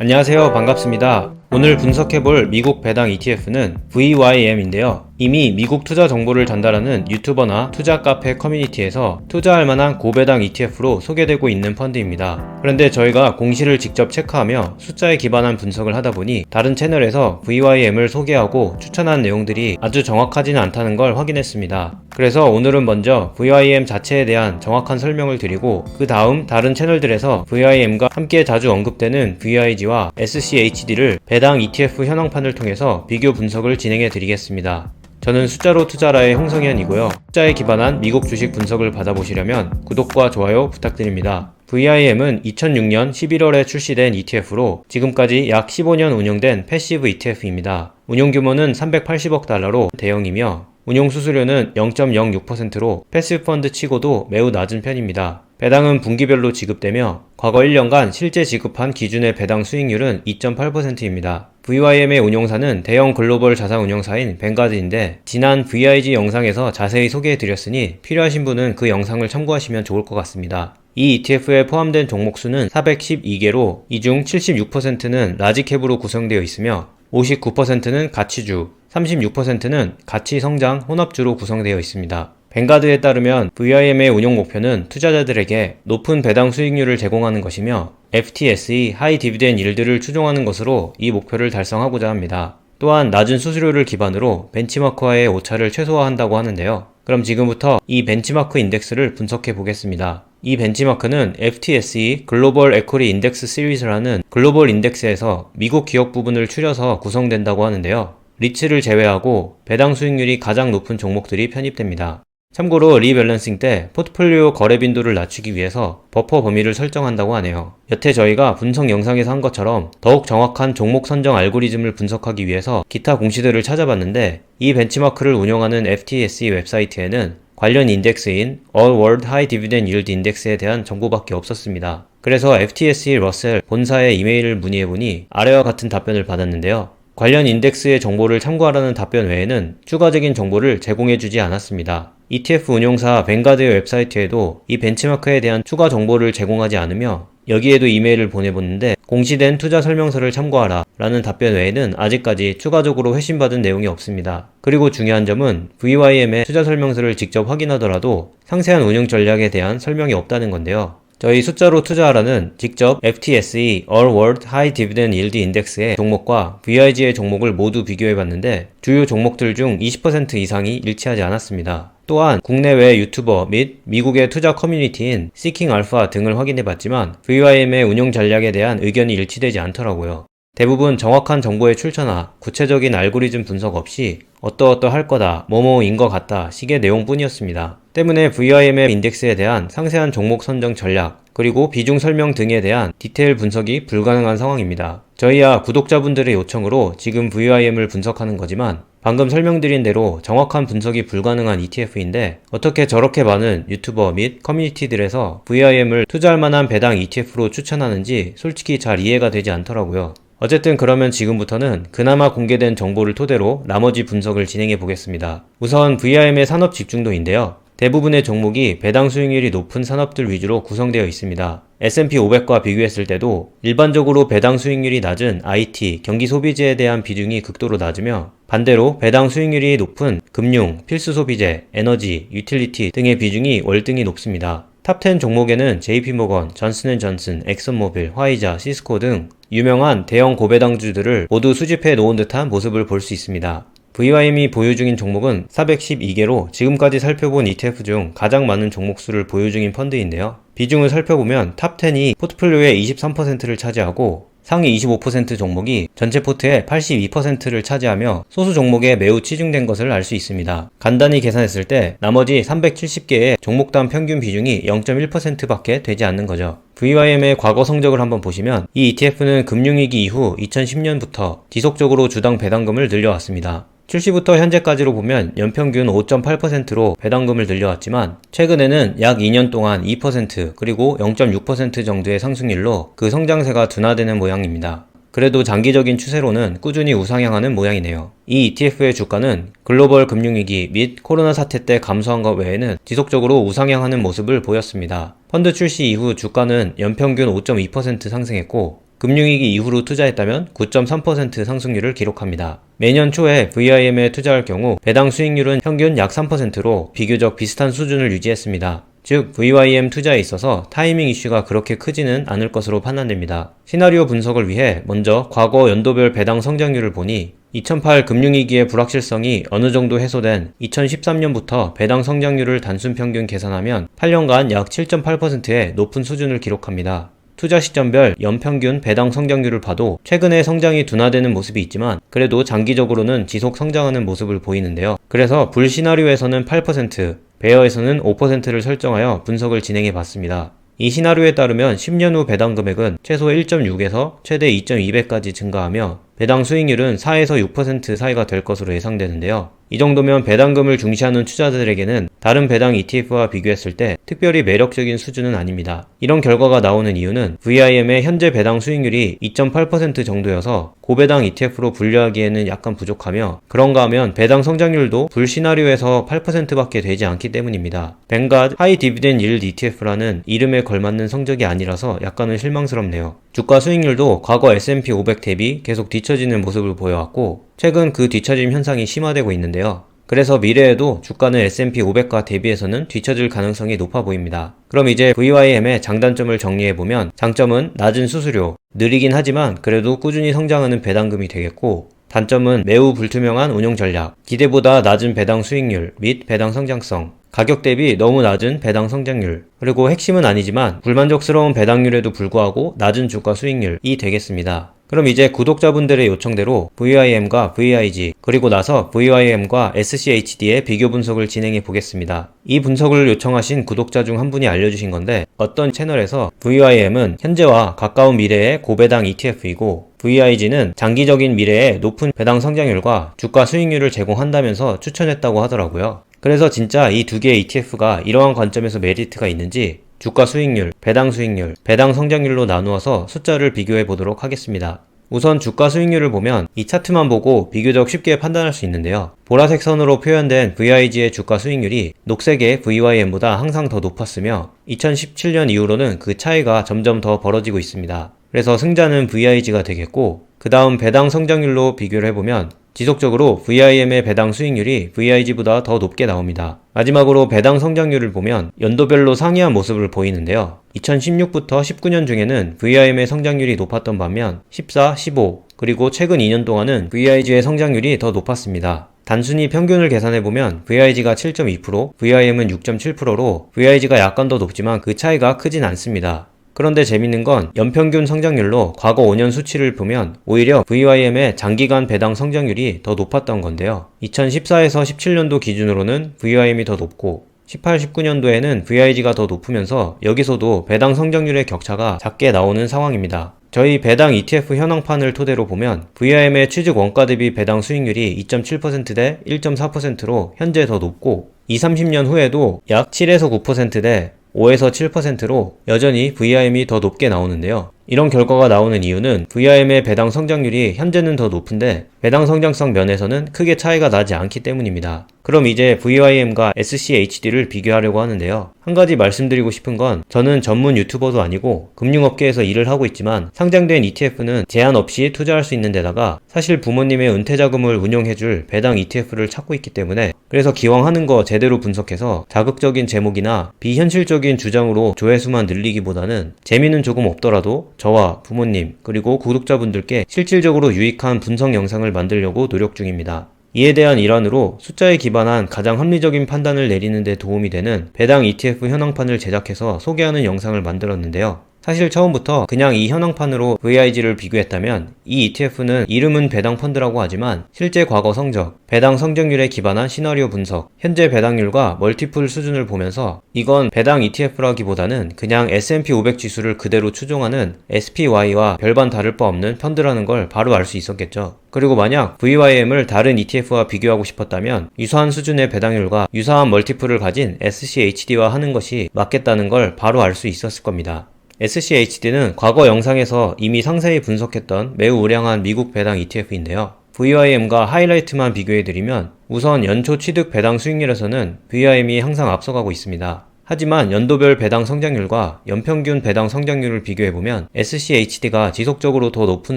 안녕하세요. 반갑습니다. 오늘 분석해볼 미국 배당 ETF는 VYM인데요. 이미 미국 투자 정보를 전달하는 유튜버나 투자 카페 커뮤니티에서 투자할 만한 고배당 ETF로 소개되고 있는 펀드입니다. 그런데 저희가 공시를 직접 체크하며 숫자에 기반한 분석을 하다 보니 다른 채널에서 VYM을 소개하고 추천한 내용들이 아주 정확하지는 않다는 걸 확인했습니다. 그래서 오늘은 먼저 VYM 자체에 대한 정확한 설명을 드리고 그 다음 다른 채널들에서 VIM과 함께 자주 언급되는 VIG와 SCHD를 배당 ETF 현황판을 통해서 비교 분석을 진행해 드리겠습니다. 저는 숫자로 투자라의 홍성현이고요. 숫자에 기반한 미국 주식 분석을 받아보시려면 구독과 좋아요 부탁드립니다. VIM은 2006년 11월에 출시된 ETF로 지금까지 약 15년 운영된 패시브 ETF입니다. 운용 규모는 380억 달러로 대형이며 운용 수수료는 0.06%로 패시브 펀드 치고도 매우 낮은 편입니다. 배당은 분기별로 지급되며 과거 1년간 실제 지급한 기준의 배당 수익률은 2.8%입니다. VYM의 운용사는 대형 글로벌 자산 운용사인 뱅가드인데 지난 VIG 영상에서 자세히 소개해드렸으니 필요하신 분은 그 영상을 참고하시면 좋을 것 같습니다. 이 ETF에 포함된 종목 수는 412개로 이 중 76%는 라지캡으로 구성되어 있으며 59%는 가치주, 36%는 가치 성장 혼합주로 구성되어 있습니다. 뱅가드에 따르면 VIM의 운용 목표는 투자자들에게 높은 배당 수익률을 제공하는 것이며 FTSE 하이 디비덴 일들을 추종하는 것으로 이 목표를 달성하고자 합니다. 또한 낮은 수수료를 기반으로 벤치마크와의 오차를 최소화한다고 하는데요. 그럼 지금부터 이 벤치마크 인덱스를 분석해 보겠습니다. 이 벤치마크는 FTSE 글로벌 에코리 인덱스 시리즈라는 글로벌 인덱스에서 미국 기업 부분을 추려서 구성된다고 하는데요. 리츠를 제외하고 배당 수익률이 가장 높은 종목들이 편입됩니다. 참고로 리밸런싱 때 포트폴리오 거래 빈도를 낮추기 위해서 버퍼 범위를 설정한다고 하네요. 여태 저희가 분석 영상에서 한 것처럼 더욱 정확한 종목 선정 알고리즘을 분석하기 위해서 기타 공시들을 찾아봤는데 이 벤치마크를 운영하는 FTSE 웹사이트에는 관련 인덱스인 All World High Dividend Yield 인덱스에 대한 정보밖에 없었습니다. 그래서 FTSE 러셀 본사에 이메일을 문의해보니 아래와 같은 답변을 받았는데요. 관련 인덱스의 정보를 참고하라는 답변 외에는 추가적인 정보를 제공해주지 않았습니다. ETF 운용사 뱅가드의 웹사이트에도 이 벤치마크에 대한 추가 정보를 제공하지 않으며 여기에도 이메일을 보내봤는데 공시된 투자 설명서를 참고하라 라는 답변 외에는 아직까지 추가적으로 회신받은 내용이 없습니다. 그리고 중요한 점은 VYM의 투자 설명서를 직접 확인하더라도 상세한 운영 전략에 대한 설명이 없다는 건데요. 저희 숫자로 투자하라는 직접 FTSE All World High Dividend Yield Index의 종목과 VIG의 종목을 모두 비교해봤는데 주요 종목들 중 20% 이상이 일치하지 않았습니다. 또한 국내외 유튜버 및 미국의 투자 커뮤니티인 Seeking Alpha 등을 확인해 봤지만 VYM의 운용 전략에 대한 의견이 일치되지 않더라고요. 대부분 정확한 정보의 출처나 구체적인 알고리즘 분석 없이 어떠어떠 할 거다, 뭐뭐인 것 같다 식의 내용뿐이었습니다. 때문에 VIM의 인덱스에 대한 상세한 종목 선정 전략, 그리고 비중 설명 등에 대한 디테일 분석이 불가능한 상황입니다. 저희야 구독자분들의 요청으로 지금 VIM을 분석하는 거지만 방금 설명드린 대로 정확한 분석이 불가능한 ETF인데 어떻게 저렇게 많은 유튜버 및 커뮤니티들에서 VIM을 투자할 만한 배당 ETF로 추천하는지 솔직히 잘 이해가 되지 않더라고요. 어쨌든 그러면 지금부터는 그나마 공개된 정보를 토대로 나머지 분석을 진행해 보겠습니다. 우선 VIM의 산업 집중도인데요. 대부분의 종목이 배당 수익률이 높은 산업들 위주로 구성되어 있습니다. S&P 500과 비교했을 때도 일반적으로 배당 수익률이 낮은 IT, 경기 소비재에 대한 비중이 극도로 낮으며 반대로 배당 수익률이 높은 금융, 필수 소비재, 에너지, 유틸리티 등의 비중이 월등히 높습니다. 탑10 종목에는 JP모건, 전슨앤전슨, 엑슨모빌, 화이자, 시스코 등 유명한 대형 고배당주들을 모두 수집해 놓은 듯한 모습을 볼 수 있습니다. VYM이 보유 중인 종목은 412개로 지금까지 살펴본 ETF 중 가장 많은 종목 수를 보유 중인 펀드인데요. 비중을 살펴보면 탑10이 포트폴리오의 23%를 차지하고 상위 25% 종목이 전체 포트의 82%를 차지하며 소수 종목에 매우 치중된 것을 알 수 있습니다. 간단히 계산했을 때 나머지 370개의 종목당 평균 비중이 0.1%밖에 되지 않는 거죠. VYM의 과거 성적을 한번 보시면 이 ETF는 금융위기 이후 2010년부터 지속적으로 주당 배당금을 늘려왔습니다. 출시부터 현재까지로 보면 연평균 5.8%로 배당금을 늘려왔지만 최근에는 약 2년 동안 2% 그리고 0.6% 정도의 상승률로 그 성장세가 둔화되는 모양입니다. 그래도 장기적인 추세로는 꾸준히 우상향하는 모양이네요. 이 ETF의 주가는 글로벌 금융위기 및 코로나 사태 때 감소한 것 외에는 지속적으로 우상향하는 모습을 보였습니다. 펀드 출시 이후 주가는 연평균 5.2% 상승했고 금융위기 이후로 투자했다면 9.3% 상승률을 기록합니다. 매년 초에 VIM에 투자할 경우 배당 수익률은 평균 약 3%로 비교적 비슷한 수준을 유지했습니다. 즉 VYM 투자에 있어서 타이밍 이슈가 그렇게 크지는 않을 것으로 판단됩니다. 시나리오 분석을 위해 먼저 과거 연도별 배당 성장률을 보니 2008 금융위기의 불확실성이 어느 정도 해소된 2013년부터 배당 성장률을 단순 평균 계산하면 8년간 약 7.8%의 높은 수준을 기록합니다. 투자 시점별 연평균 배당 성장률을 봐도 최근에 성장이 둔화되는 모습이 있지만 그래도 장기적으로는 지속 성장하는 모습을 보이는데요. 그래서 불 시나리오에서는 8%, 베어에서는 5%를 설정하여 분석을 진행해 봤습니다. 이 시나리오에 따르면 10년 후 배당 금액은 최소 1.6에서 최대 2.2배까지 증가하며 배당 수익률은 4에서 6% 사이가 될 것으로 예상되는데요. 이 정도면 배당금을 중시하는 투자자들에게는 다른 배당 ETF와 비교했을 때 특별히 매력적인 수준은 아닙니다. 이런 결과가 나오는 이유는 VIM의 현재 배당 수익률이 2.8% 정도여서 고배당 ETF로 분류하기에는 약간 부족하며 그런가 하면 배당 성장률도 불 시나리오에서 8%밖에 되지 않기 때문입니다. 뱅가드 하이 디비덴 일드 ETF라는 이름에 걸맞는 성적이 아니라서 약간은 실망스럽네요. 주가 수익률도 과거 S&P 500 대비 계속 뒤 처지는 모습을 보여왔고 최근 그 뒤처짐 현상이 심화되고 있는데요. 그래서 미래에도 주가는 S&P 500과 대비해서는 뒤처질 가능성이 높아 보입니다. 그럼 이제 VYM의 장단점을 정리해보면 장점은 낮은 수수료, 느리긴 하지만 그래도 꾸준히 성장하는 배당금이 되겠고 단점은 매우 불투명한 운용 전략, 기대보다 낮은 배당 수익률 및 배당 성장성, 가격 대비 너무 낮은 배당 성장률, 그리고 핵심은 아니지만 불만족스러운 배당률에도 불구하고 낮은 주가 수익률이 되겠습니다. 그럼 이제 구독자분들의 요청대로 VIM과 VIG 그리고 나서 VIM과 SCHD의 비교 분석을 진행해 보겠습니다. 이 분석을 요청하신 구독자 중 한 분이 알려주신 건데 어떤 채널에서 VIM은 현재와 가까운 미래의 고배당 ETF이고 VIG는 장기적인 미래의 높은 배당 성장률과 주가 수익률을 제공한다면서 추천했다고 하더라고요. 그래서 진짜 이 두 개의 ETF가 이러한 관점에서 메리트가 있는지 주가 수익률, 배당 수익률, 배당 성장률로 나누어서 숫자를 비교해 보도록 하겠습니다. 우선 주가 수익률을 보면 이 차트만 보고 비교적 쉽게 판단할 수 있는데요. 보라색 선으로 표현된 VIG의 주가 수익률이 녹색의 VYM보다 항상 더 높았으며 2017년 이후로는 그 차이가 점점 더 벌어지고 있습니다. 그래서 승자는 VIG가 되겠고 그 다음 배당 성장률로 비교를 해보면 지속적으로 VIM의 배당 수익률이 VIG보다 더 높게 나옵니다. 마지막으로 배당 성장률을 보면 연도별로 상이한 모습을 보이는데요. 2016부터 19년 중에는 VIM의 성장률이 높았던 반면 14, 15, 그리고 최근 2년 동안은 VIG의 성장률이 더 높았습니다. 단순히 평균을 계산해보면 VIG가 7.2%, VIM은 6.7%로 VIG가 약간 더 높지만 그 차이가 크진 않습니다. 그런데 재밌는 건 연평균 성장률로 과거 5년 수치를 보면 오히려 VYM의 장기간 배당 성장률이 더 높았던 건데요. 2014에서 17년도 기준으로는 VYM이 더 높고 18, 19년도에는 VIG가 더 높으면서 여기서도 배당 성장률의 격차가 작게 나오는 상황입니다. 저희 배당 ETF 현황판을 토대로 보면 VIM의 취득 원가 대비 배당 수익률이 2.7%대 1.4%로 현재 더 높고 20, 30년 후에도 약 7에서 9%대 5에서 7%로 여전히 VIM이 더 높게 나오는데요. 이런 결과가 나오는 이유는 VIM의 배당 성장률이 현재는 더 높은데 배당 성장성 면에서는 크게 차이가 나지 않기 때문입니다. 그럼 이제 VIM과 SCHD를 비교하려고 하는데요. 한 가지 말씀드리고 싶은 건 저는 전문 유튜버도 아니고 금융업계에서 일을 하고 있지만 상장된 ETF는 제한 없이 투자할 수 있는 데다가 사실 부모님의 은퇴 자금을 운용해줄 배당 ETF를 찾고 있기 때문에 그래서 기왕 하는 거 제대로 분석해서 자극적인 제목이나 비현실적인 주장으로 조회수만 늘리기보다는 재미는 조금 없더라도 저와 부모님 그리고 구독자분들께 실질적으로 유익한 분석 영상을 만들려고 노력 중입니다. 이에 대한 일환으로 숫자에 기반한 가장 합리적인 판단을 내리는 데 도움이 되는 배당 ETF 현황판을 제작해서 소개하는 영상을 만들었는데요. 사실 처음부터 그냥 이 현황판으로 VIG를 비교했다면 이 ETF는 이름은 배당 펀드라고 하지만 실제 과거 성적, 배당 성장률에 기반한 시나리오 분석, 현재 배당률과 멀티플 수준을 보면서 이건 배당 ETF라기보다는 그냥 S&P 500 지수를 그대로 추종하는 SPY와 별반 다를 바 없는 펀드라는 걸 바로 알 수 있었겠죠. 그리고 만약 VYM을 다른 ETF와 비교하고 싶었다면 유사한 수준의 배당률과 유사한 멀티플을 가진 SCHD와 하는 것이 맞겠다는 걸 바로 알 수 있었을 겁니다. SCHD는 과거 영상에서 이미 상세히 분석했던 매우 우량한 미국 배당 ETF인데요. VIM과 하이라이트만 비교해드리면 우선 연초 취득 배당 수익률에서는 VIM이 항상 앞서가고 있습니다. 하지만 연도별 배당 성장률과 연평균 배당 성장률을 비교해보면 SCHD가 지속적으로 더 높은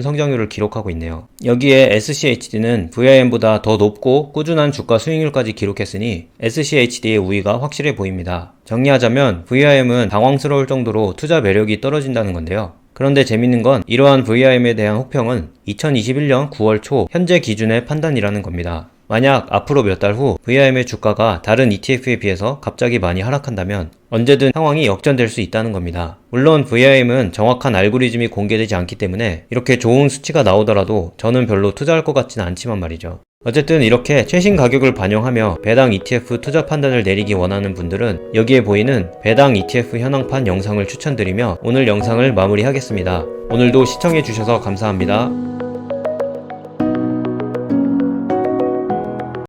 성장률을 기록하고 있네요. 여기에 SCHD는 VIM보다 더 높고 꾸준한 주가 수익률까지 기록했으니 SCHD의 우위가 확실해 보입니다. 정리하자면 VIM은 당황스러울 정도로 투자 매력이 떨어진다는 건데요. 그런데 재밌는 건 이러한 VIM에 대한 혹평은 2021년 9월 초 현재 기준의 판단이라는 겁니다. 만약 앞으로 몇 달 후 VIM의 주가가 다른 ETF에 비해서 갑자기 많이 하락한다면 언제든 상황이 역전될 수 있다는 겁니다. 물론 VIM은 정확한 알고리즘이 공개되지 않기 때문에 이렇게 좋은 수치가 나오더라도 저는 별로 투자할 것 같지는 않지만 말이죠. 어쨌든 이렇게 최신 가격을 반영하며 배당 ETF 투자 판단을 내리기 원하는 분들은 여기에 보이는 배당 ETF 현황판 영상을 추천드리며 오늘 영상을 마무리하겠습니다. 오늘도 시청해주셔서 감사합니다.